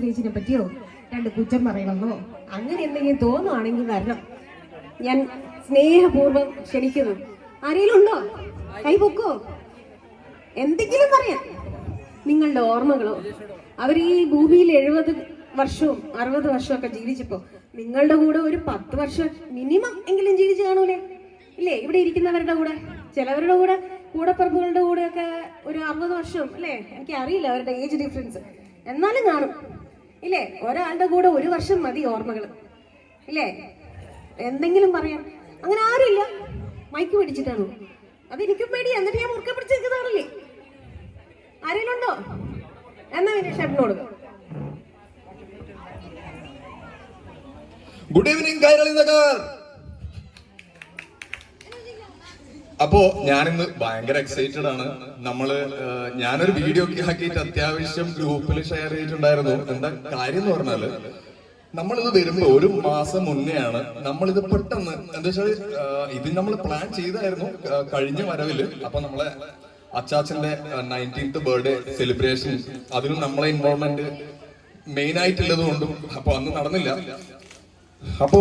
ചേച്ചിനെ പറ്റിയോ? രണ്ട് കുറ്റം പറയണമെന്നോ? അങ്ങനെ എന്തെങ്കിലും തോന്നുവാണെങ്കിൽ വരണം. ഞാൻ സ്നേഹപൂർവം ക്ഷണിക്കുന്നു. ആരെങ്കിലും ഉണ്ടോ? കൈ പൊക്കോ? എന്തെങ്കിലും പറയാം. നിങ്ങളുടെ ഓർമ്മകളോ? അവർ ഈ ഭൂമിയിൽ എഴുപത് വർഷവും അറുപത് വർഷവും ഒക്കെ ജീവിച്ചപ്പോ നിങ്ങളുടെ കൂടെ ഒരു പത്ത് വർഷം മിനിമം എങ്കിലും ജീവിച്ചു കാണൂലേ? ഇല്ലേ? ഇവിടെ ഇരിക്കുന്നവരുടെ കൂടെ ചിലവരുടെ കൂടെ കൂടപ്പുറപ്പുകളുടെ കൂടെ ഒക്കെ ഒരു അറുപത് വർഷം അല്ലേ? എനിക്ക് അറിയില്ല അവരുടെ ഏജ് ഡിഫറൻസ് എന്നാലും കാണും. ഇല്ലേ? ഒരാളുടെ കൂടെ ഒരു വർഷം മതി ഓർമ്മകൾ ഇല്ലേ? എന്തെങ്കിലും പറയാം അങ്ങനെ ആരുമില്ല. മൈക്ക് പിടിച്ചിട്ടാണോ. അതെനിക്കും പേടി. എന്നിട്ട് ഞാൻ മുറുക്കെ പിടിച്ചിരിക്കുന്നതാണല്ലേ ആരെങ്കിലും ഉണ്ടോ എന്നാ പിന്നെ ഷട്ടിനോട് ഗുഡ് ഈവനിങ് കൈരളി നഗർ അപ്പോ ഞാനിന്ന് ഭയങ്കര എക്സൈറ്റഡ് ആണ്. നമ്മൾ ഞാനൊരു വീഡിയോ ഒക്കെ ആക്കിയിട്ട് അത്യാവശ്യം ഗ്രൂപ്പിൽ ഷെയർ ചെയ്തിട്ടുണ്ടായിരുന്നു. എന്താ കാര്യം എന്ന് പറഞ്ഞാൽ നമ്മളിത് വരുമ്പോ ഒരു മാസം മുന്നെയാണ് നമ്മളിത് പെട്ടെന്ന് എന്താ വെച്ചാൽ ഇത് നമ്മൾ പ്ലാൻ ചെയ്തായിരുന്നു കഴിഞ്ഞ വരവിൽ. അപ്പൊ നമ്മളെ അച്ചാച്ചന്റെ നയന്റീൻത്ത് ബർത്ത്ഡേ സെലിബ്രേഷൻ അതിനും നമ്മളെ ഇൻവോൾവ്മെന്റ് മെയിൻ ആയിട്ടുള്ളത് കൊണ്ടും അപ്പൊ അന്ന് നടന്നില്ല. അപ്പോ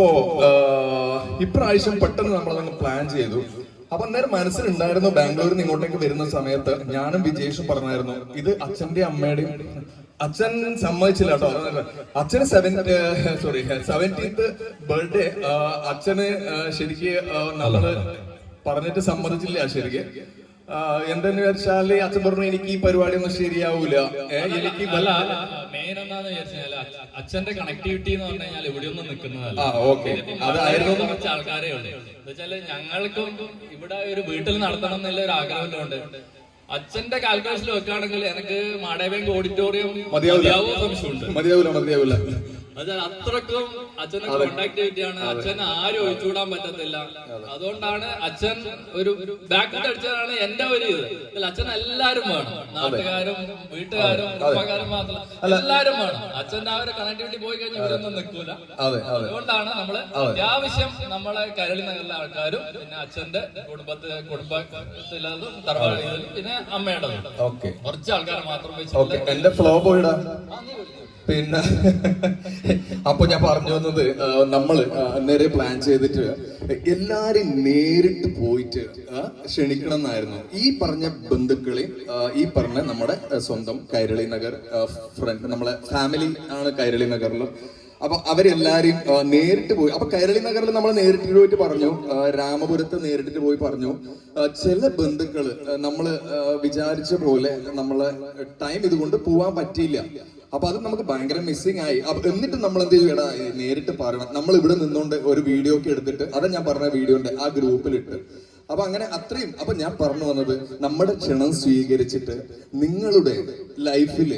ഇപ്രാവശ്യം പെട്ടെന്ന് നമ്മളതങ്ങ് പ്ലാൻ ചെയ്തു. അപ്പൊ അന്നേരം മനസ്സിലുണ്ടായിരുന്നു ബാംഗ്ലൂരിൽ നിന്ന് ഇങ്ങോട്ടേക്ക് വരുന്ന സമയത്ത് ഞാനും വിജേഷും പറഞ്ഞായിരുന്നു ഇത് അച്ഛന്റെ അമ്മയുടെയും അച്ഛൻ സമ്മതിച്ചില്ല കേട്ടോ. അച്ഛന് സെവൻ സോറി സെവന്റീൻത്ത് ബർത്ത്ഡേ അച്ഛന് ശരിക്ക് നമ്മൾ പറഞ്ഞിട്ട് സമ്മതിച്ചില്ല ശരിക്ക് എന്തെന്ന് വെച്ചാൽ അച്ഛൻ പറഞ്ഞു എനിക്ക് ഈ പരിപാടി ഒന്നും ശരിയാവൂല എനിക്ക് അല്ല മെയിൻ എന്താന്ന് വിചാരിച്ചാൽ അച്ഛന്റെ കണക്ടിവിറ്റി എന്ന് പറഞ്ഞു കഴിഞ്ഞാൽ ഇവിടെയൊന്നും നിൽക്കുന്നതല്ല ഓക്കെ അതായിരുന്നു കുറച്ച് ആൾക്കാരേ ഉള്ളു. എന്നുവെച്ചാൽ ഞങ്ങൾക്കും ഇവിടെ ഒരു വീട്ടിൽ നടത്തണം എന്നുള്ള ഒരു ആഗ്രഹമുണ്ട് അച്ഛന്റെ കാൽക്കുലേഷൻ വെക്കുകയാണെങ്കിൽ എനിക്ക് മാടേബാങ്ക് ഓഡിറ്റോറിയം മതിയാവും സംശയമുണ്ട്. മതിയാവൂല മതിയാവൂല അത് അത്രക്കും അച്ഛനെ ചെയ്തിട്ടാണ്. അച്ഛൻ ആരും ഒഴിച്ചുകൂടാൻ പറ്റത്തില്ല. അതുകൊണ്ടാണ് അച്ഛൻ ഒരു ബാക്ക് അടിച്ചതാണ് എന്റെ ഒരു ഇത്. അച്ഛൻ എല്ലാരും വേണം. നാട്ടുകാരും വീട്ടുകാരും കുടുംബക്കാരും മാത്രം. എല്ലാരും വേണം. അച്ഛന്റെ ആ ഒരു കണക്ടിവിറ്റി പോയി കഴിഞ്ഞാൽ ഇവരൊന്നും നിൽക്കൂല. അതെ അതെ. അതുകൊണ്ടാണ് നമ്മൾ അത്യാവശ്യം നമ്മളെ കരളി നഗറിലെ ആൾക്കാരും പിന്നെ അച്ഛന്റെ കുടുംബത്തെ കുടുംബത്തിലും തറവാടിയിലും പിന്നെ അമ്മയുടെ കുറച്ച് ആൾക്കാരെ മാത്രം എന്റെ ഫ്ലോ പോയിടാ. പിന്നെ അപ്പൊ ഞാൻ പറഞ്ഞു വന്നത് നമ്മൾ നേരെ പ്ലാൻ ചെയ്തിട്ട് എല്ലാരും നേരിട്ട് പോയിട്ട് ക്ഷണിക്കണം എന്നായിരുന്നു. ഈ പറഞ്ഞ ബന്ധുക്കളെ ഈ പറഞ്ഞ നമ്മുടെ സ്വന്തം കൈരളി നഗർ ഫ്രണ്ട് നമ്മളെ ഫാമിലി ആണ് കൈരളി നഗറിൽ അപ്പൊ അവരെല്ലാരും നേരിട്ട് പോയി അപ്പൊ കൈരളി നഗറിൽ നമ്മൾ നേരിട്ട് പോയിട്ട് പറഞ്ഞു രാമപുരത്ത് നേരിട്ട് പോയി പറഞ്ഞു. ചില ബന്ധുക്കൾ നമ്മൾ വിചാരിച്ച പോലെ നമ്മളെ ടൈം ഇതുകൊണ്ട് പോവാൻ പറ്റിയില്ല. അപ്പൊ അത് നമുക്ക് ഭയങ്കര മിസ്സിങ് ആയി. എന്നിട്ട് നമ്മൾ എന്ത് ചെയ്യടാ നേരിട്ട് പറയണം നമ്മൾ ഇവിടെ നിന്നുകൊണ്ട് ഒരു വീഡിയോ ഒക്കെ എടുത്തിട്ട് അതാ ഞാൻ പറഞ്ഞ വീഡിയോന്റെ ആ ഗ്രൂപ്പിലിട്ട് അപ്പൊ അങ്ങനെ അത്രയും. അപ്പൊ ഞാൻ പറഞ്ഞു വന്നത് നമ്മുടെ ക്ഷണം സ്വീകരിച്ചിട്ട് നിങ്ങളുടെ ലൈഫിൽ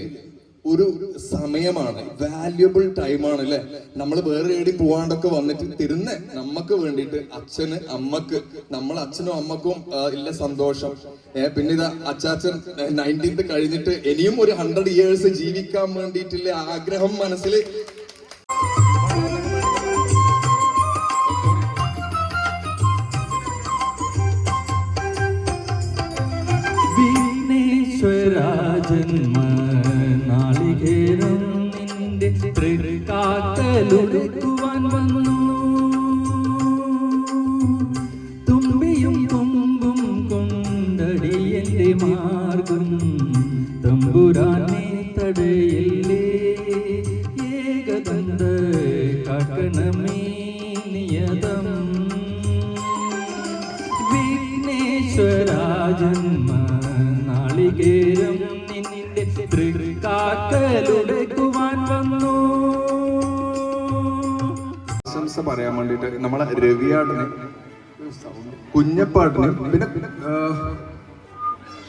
ഒരു സമയമാണ് വാല്യുബിൾ ടൈമാണ് അല്ലെ? നമ്മൾ വേറെ എവിടെയും പോവാണ്ടൊക്കെ വന്നിട്ട് തിരുന്ന് നമുക്ക് വേണ്ടിയിട്ട് അച്ഛന് അമ്മയ്ക്ക് നമ്മൾ അച്ഛനും അമ്മക്കും ഇല്ല സന്തോഷം. പിന്നെ ഇതാ അച്ചാച്ചൻ നയന്റീൻത് കഴിഞ്ഞിട്ട് ഇനിയും ഒരു ഹൺഡ്രഡ് ഇയേഴ്സ് ജീവിക്കാൻ വേണ്ടിയിട്ടുള്ള ആഗ്രഹം മനസ്സിൽ വിഘ്നേശ്വരാജന്മ ആശംസ പറയാൻ വേണ്ടിട്ട് നമ്മളെ രവിയാടന് കുഞ്ഞപ്പാട്ടിന് പിന്നെ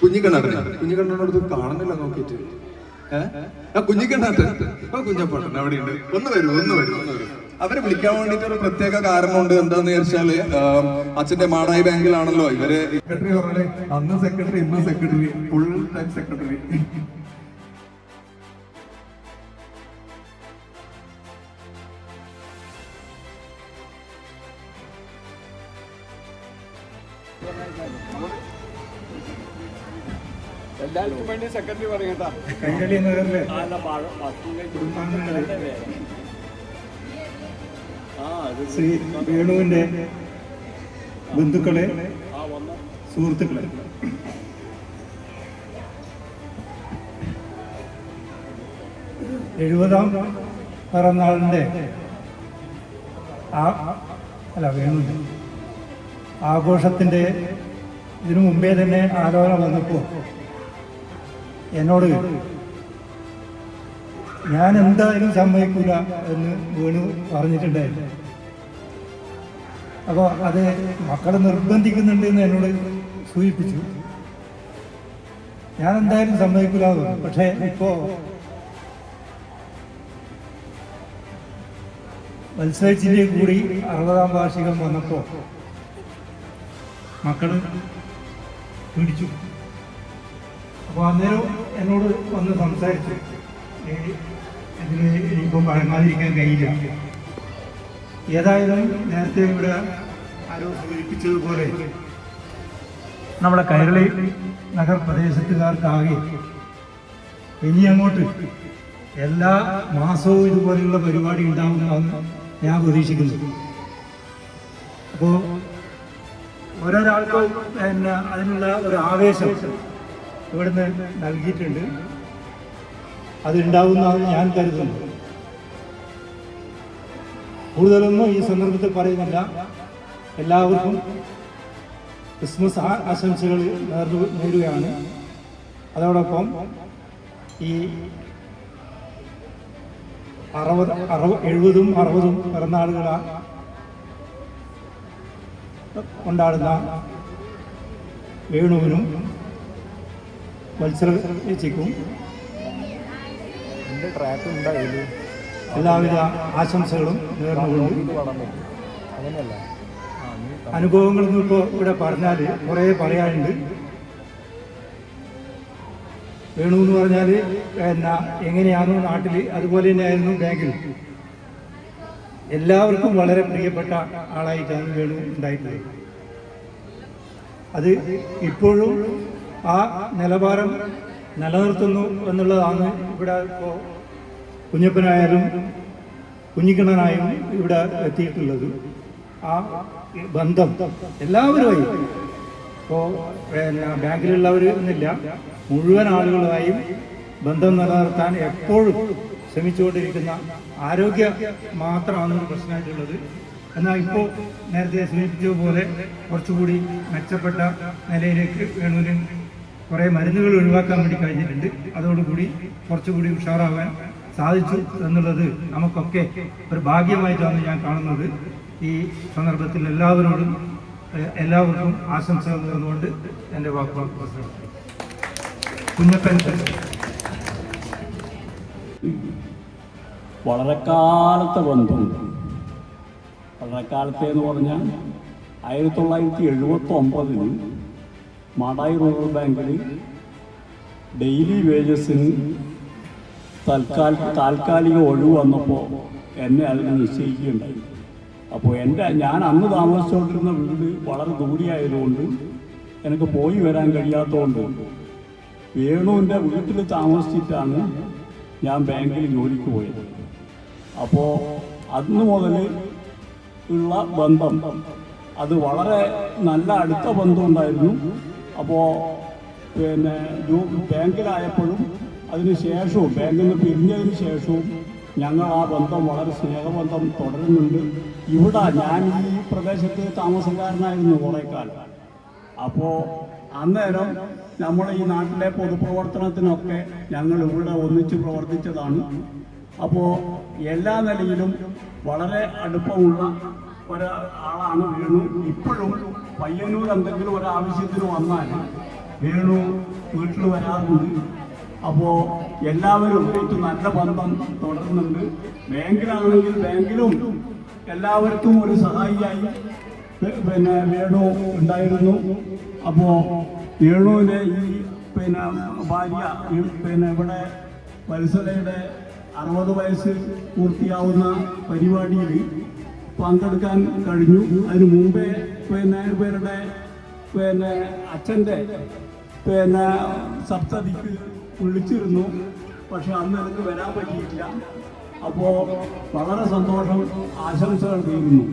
കുഞ്ഞിക്കണ്ണാട്ടന് കുഞ്ഞിക്കണ്ണനോട് കാണുന്നില്ല നോക്കിയിട്ട്. ആ കുഞ്ഞിക്കണ്ണാട്ടൻ ആ കുഞ്ഞപ്പാട്ടൻ ഒന്ന് വരൂ ഒന്ന് വരൂ ഒന്ന് വരൂ. അവരെ വിളിക്കാൻ വേണ്ടിട്ട് ഒരു പ്രത്യേക കാരണമുണ്ട് എന്താന്ന് ആ, അച്ഛന്റെ മാടായി ബാങ്കിലാണല്ലോ ഇവർ. സെക്രട്ടറി പറഞ്ഞാൽ അന്ന് സെക്രട്ടറി ഇന്ന് സെക്രട്ടറി ഫുൾ ടൈം സെക്രട്ടറി എല്ലാവർക്കും വേണ്ടി സെക്കൻഡറി പറയട്ടാ നഗറിലെ ശ്രീ വേണുവിന്റെ ബന്ധുക്കളെ സുഹൃത്തുക്കളെ. എഴുപതാം പിറന്നാളിന്റെ ആ അല്ല വേണു ആഘോഷത്തിന്റെ ഇതിനു മുമ്പേ തന്നെ ആലോചന വന്നപ്പോൾ എന്നോട് ഞാൻ എന്തായാലും സമ്മതിക്കൂല എന്ന് വേണു പറഞ്ഞിട്ടുണ്ടായിരുന്നു. അപ്പോൾ അത് മക്കളെ നിർബന്ധിക്കുന്നുണ്ട് എന്ന് എന്നോട് സൂചിപ്പിച്ചു. ഞാൻ എന്തായാലും സമ്മതിക്കൂല എന്ന് പറഞ്ഞു. പക്ഷേ ഇപ്പോ മത്സരിച്ചിന്റെ കൂടി അറുപതാം വാർഷികം വന്നപ്പോൾ മക്കൾ പിടിച്ചു. അപ്പോൾ അന്നേരം എന്നോട് വന്ന് സംസാരിച്ചു "ഏ, ഇതിന് ഇനിയിപ്പം വഴങ്ങാതിരിക്കാൻ കഴിയില്ല. ഏതായാലും നേരത്തെ ഇവിടെ ആരോ സൂചിപ്പിച്ചതുപോലെ നമ്മുടെ കൈരളി നഗരപ്രദേശത്തുകാർക്കാകെ ഇനി അങ്ങോട്ട് എല്ലാ മാസവും ഇതുപോലെയുള്ള പരിപാടി ഉണ്ടാവുമെന്നാണ് ഞാൻ പ്രതീക്ഷിക്കുന്നത്. അപ്പോൾ ഓരോരാൾക്കും പിന്നെ അതിനുള്ള ഒരു ആവേശം ഇവിടുന്ന് നൽകിയിട്ടുണ്ട്. അതുണ്ടാവുമെന്നാണ് ഞാൻ കരുതുന്നു. കൂടുതലൊന്നും ഈ സന്ദർഭത്തിൽ പറയുന്നില്ല. എല്ലാവർക്കും ക്രിസ്മസ് ആശംസകൾ നേരുകയാണ്. അതോടൊപ്പം ഈ അറുപത് അറുപ എഴുപതും അറുപതും പിറന്നാളുകളാ കൊണ്ടാടുന്ന വേണുവിനും മത്സര ചേച്ചിക്കും എല്ലാവിധ ആശംസകളും നേർന്നുകൊണ്ട് അനുഭവങ്ങളൊന്നും ഇപ്പോൾ ഇവിടെ പറഞ്ഞാൽ കുറേ പറയാനുണ്ട്. വേണു എന്ന് പറഞ്ഞാൽ എന്നാ എങ്ങനെയാണോ നാട്ടിൽ അതുപോലെ തന്നെയായിരുന്നു ബാങ്കിൽ. എല്ലാവർക്കും വളരെ പ്രിയപ്പെട്ട ആളായിട്ടാണ് വേണു ഉണ്ടായിട്ടുള്ളത് അത് ഇപ്പോഴും ആ നിലവാരം നിലനിർത്തുന്നു എന്നുള്ളതാണ് ഇവിടെ ഇപ്പോൾ കുഞ്ഞപ്പനായാലും കുഞ്ഞിക്കണ്ണനായും ഇവിടെ എത്തിയിട്ടുള്ളത്. ആ ബന്ധം എല്ലാവരുമായി ഇപ്പോൾ ബാങ്കിലുള്ളവർ എന്നില്ല മുഴുവൻ ആളുകളുമായും ബന്ധം നിലനിർത്താൻ എപ്പോഴും ശ്രമിച്ചുകൊണ്ടിരിക്കുന്ന ആരോഗ്യ മാത്രമാണ് പ്രശ്നമായിട്ടുള്ളത്. എന്നാൽ ഇപ്പോൾ നേരത്തെ സൂചിപ്പിച്ചതുപോലെ കുറച്ചുകൂടി മെച്ചപ്പെട്ട നിലയിലേക്ക് വേണൂരിൽ കുറേ മരുന്നുകൾ ഒഴിവാക്കാൻ വേണ്ടി കഴിഞ്ഞിട്ടുണ്ട്. അതോടുകൂടി കുറച്ചുകൂടി ഉഷാറാവാൻ സാധിച്ചു എന്നുള്ളത് നമുക്കൊക്കെ ഒരു ഭാഗ്യമായിട്ടാണ് ഞാൻ കാണുന്നത്. ഈ സന്ദർഭത്തിൽ എല്ലാവരോടും എല്ലാവർക്കും ആശംസകൾ നേർന്നുകൊണ്ട് എന്റെ വാക്കുകൾ കുഞ്ഞപ്പൻ. വളരെ കാലത്തെ ബന്ധം. വളരെ കാലത്തെ എന്ന് പറഞ്ഞാൽ ആയിരത്തി തൊള്ളായിരത്തി എഴുപത്തി ഒമ്പതിൽ മാടായി റൂറൽ ബാങ്കിൽ ഡെയിലി വേജസിന് തൽക്കാൽ താൽക്കാലിക ഒഴിവ് വന്നപ്പോൾ എന്നെ അതിന് നിശ്ചയിക്കുകയുണ്ടായി. അപ്പോൾ എന്റെ ഞാൻ അന്ന് താമസിച്ചുകൊണ്ടിരുന്ന വീട് വളരെ ദൂരെയായതുകൊണ്ട് എനിക്ക് പോയി വരാൻ കഴിയാത്തതുകൊണ്ട് വേണുവിന്റെ വീട്ടിൽ താമസിച്ചിട്ടാണ് ഞാൻ ബാങ്കിൽ ജോലിക്ക് പോയത്. അപ്പോൾ അന്ന് മുതൽ ഉള്ള ബന്ധം. അത് വളരെ നല്ല അടുത്ത ബന്ധമുണ്ടായിരുന്നു. അപ്പോൾ പിന്നെ ബാങ്കിലായപ്പോഴും അതിന് ശേഷവും ബാങ്കിൽ നിന്ന് പിരിഞ്ഞതിന് ശേഷവും ഞങ്ങൾ ആ ബന്ധം വളരെ സ്നേഹബന്ധം തുടരുന്നുണ്ട്. ഇവിടെ ഞാൻ ഈ പ്രദേശത്ത് താമസക്കാരനായിരുന്നു കുറേ കാലം. അപ്പോൾ അന്നേരം നമ്മൾ ഈ നാട്ടിലെ പൊതുപ്രവർത്തനത്തിനൊക്കെ ഞങ്ങൾ ഇവിടെ ഒന്നിച്ച് പ്രവർത്തിച്ചതാണ്. അപ്പോൾ എല്ലാ നിലയിലും വളരെ അടുപ്പമുള്ള ഒരാളാണ് വേണു. ഇപ്പോഴും പയ്യന്നൂർ എന്തെങ്കിലും ഒരാവശ്യത്തിന് വന്നാൽ വേണു വീട്ടിൽ വരാറുണ്ട്. അപ്പോൾ എല്ലാവരും ആയിട്ട് നല്ല ബന്ധം തുടരുന്നുണ്ട് ബാങ്കിലാണെങ്കിൽ ബാങ്കിലും എല്ലാവർക്കും ഒരു സഹായിയായി പിന്നെ വേണു ഉണ്ടായിരുന്നു. അപ്പോൾ വേണുവിനെ ഈ പിന്നെ ഭാര്യ പിന്നെ ഇവിടെ വത്സലയുടെ അറുപത് വയസ്സ് പൂർത്തിയാവുന്ന പരിപാടിയിൽ പങ്കെടുക്കാൻ കഴിഞ്ഞു. അതിനു മുമ്പേ പിന്നെ ഇവരുടെ പിന്നെ അച്ഛന്റെ പിന്നെ സപ്തതിക്ക് വിളിച്ചിരുന്നു. പക്ഷെ അന്ന് എനിക്ക് വരാൻ പറ്റിയിട്ടില്ല. അപ്പോൾ വളരെ സന്തോഷം ആശംസകൾ തീരുന്നു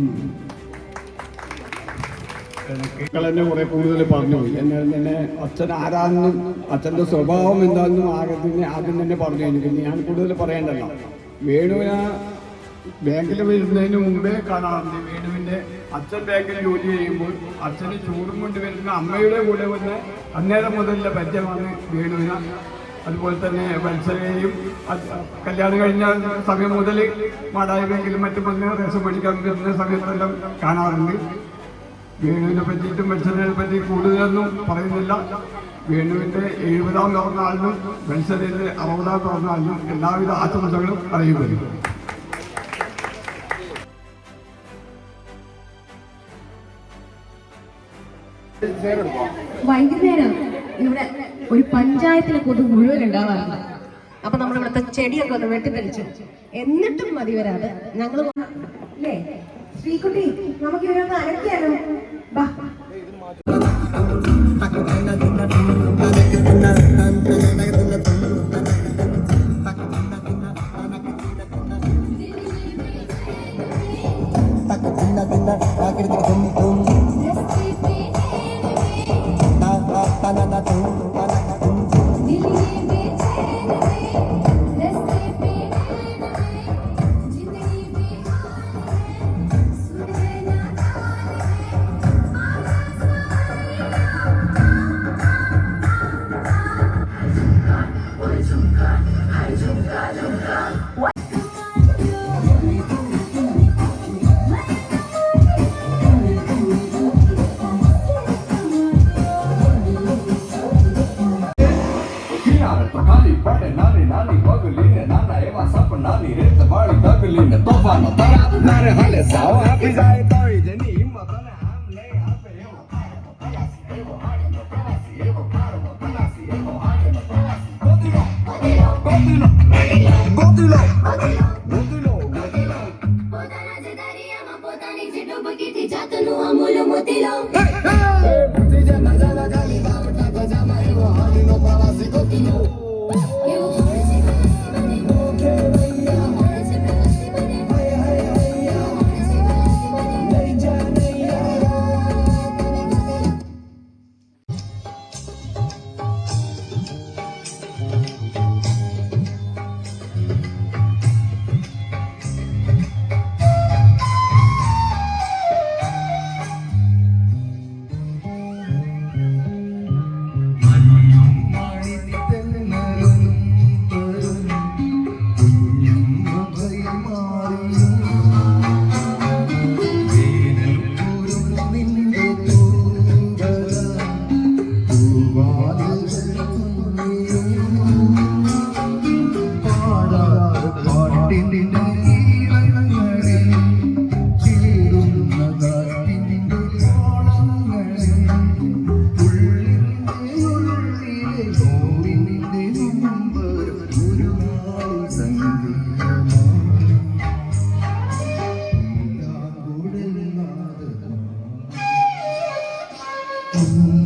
മക്കൾ എന്നെ കുറെ കൂടുതൽ പറഞ്ഞു. എന്നെ എന്നെ അച്ഛൻ ആരാണെന്നും അച്ഛന്റെ സ്വഭാവം എന്താണെന്നും ആദ്യം ആദ്യം തന്നെ പറഞ്ഞു പിന്നെ ഞാൻ കൂടുതൽ പറയേണ്ടല്ല. വേണുവിനെ ബാങ്കിൽ വരുന്നതിന് മുമ്പേ കാണാറുണ്ട്. വേണുവിന്റെ അച്ഛൻ ബാങ്കിൽ ജോലി ചെയ്യുമ്പോൾ അച്ഛന് ചൂടും കൊണ്ട് വരുന്ന അമ്മയുടെ കൂടെ വന്ന് അന്നേരം മുതലുള്ള പരിചയമാണ് വേണുവിന്. അതുപോലെ തന്നെ മത്സരയും കല്യാണം കഴിഞ്ഞ സമയം മുതൽ മാടായി ബാങ്കിലും മറ്റും വന്ന് റേഷൻ പഠിക്കാൻ വരുന്ന സമയത്തെല്ലാം കാണാറുണ്ട്. വേണുവിനെ പറ്റിയിട്ടും മത്സരനെ പറ്റി കൂടുതലൊന്നും പറയുന്നില്ല. വേണുവിന്റെ എഴുപതാം പിറന്നാളിനും മത്സരത്തിന്റെ അറുപതാം പിറന്നാളിനും എല്ലാവിധ ആശംസകളും അറിയുന്നു വൈകുന്നേരം ഇവിടെ ഒരു പഞ്ചായത്തിലെ കൊതു മുഴുവൻ ഉണ്ടാവാറുണ്ട്. അപ്പൊ നമ്മൾ ഇവിടുത്തെ ചെടിയൊക്കെ ഒന്ന് വെട്ടിത്തെളിച്ചു എന്നിട്ടും മതി വരാതെ ഞങ്ങൾ ശ്രീകുട്ടി നമുക്ക് ഇവരൊന്ന് അരക്കിയാലോ Nari, nari, પોતાના જ દરિયામાં પોતાની જ ડૂબકીથી જાતનું અમૂલ મોતીલો Amém.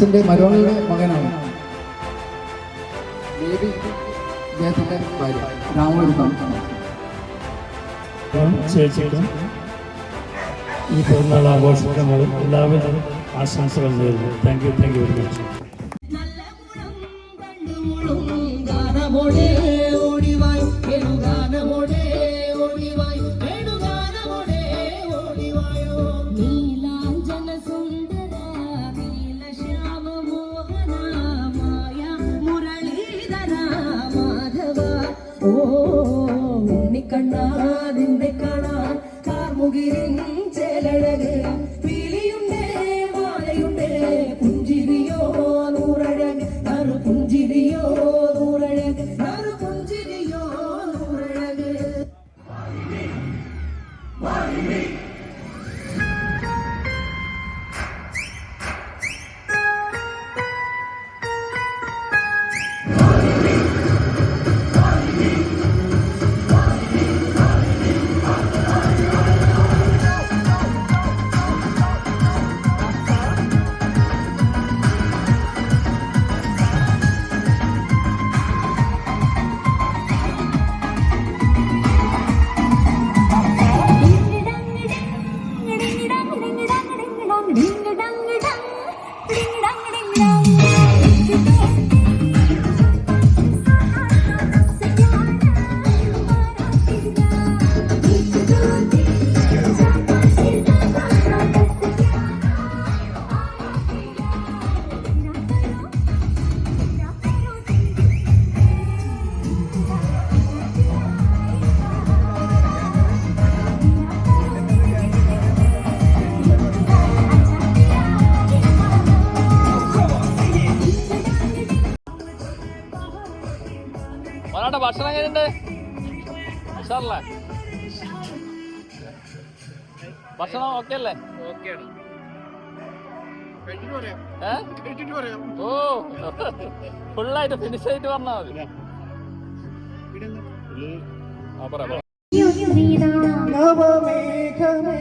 അച്ഛന്റെ മരുമകളുടെ മകനാണ്. ബേബി അദ്ദേഹത്തിന്റെ ഭാര്യ. രാമപുരത്താണ് ചേച്ചിക്കും ഈ പെരുന്നാൾ ആഘോഷത്തിന് എല്ലാവിധ ആശംസകൾ നേരുന്നു. Thank you thank you very much കാർമുകിരിൻ ചേലഴക് മറാട്ട ഭക്ഷണം എങ്ങനെയുണ്ട്? ഉഷാറല്ലേ? ഭക്ഷണം ഓക്കെ അല്ലേ? ഓ. ഫുള്ളായിട്ട് ഫിനിഷ് ആയിട്ട് പറഞ്ഞാൽ മതി. ആ പറ പറ. നവമേഘമേ.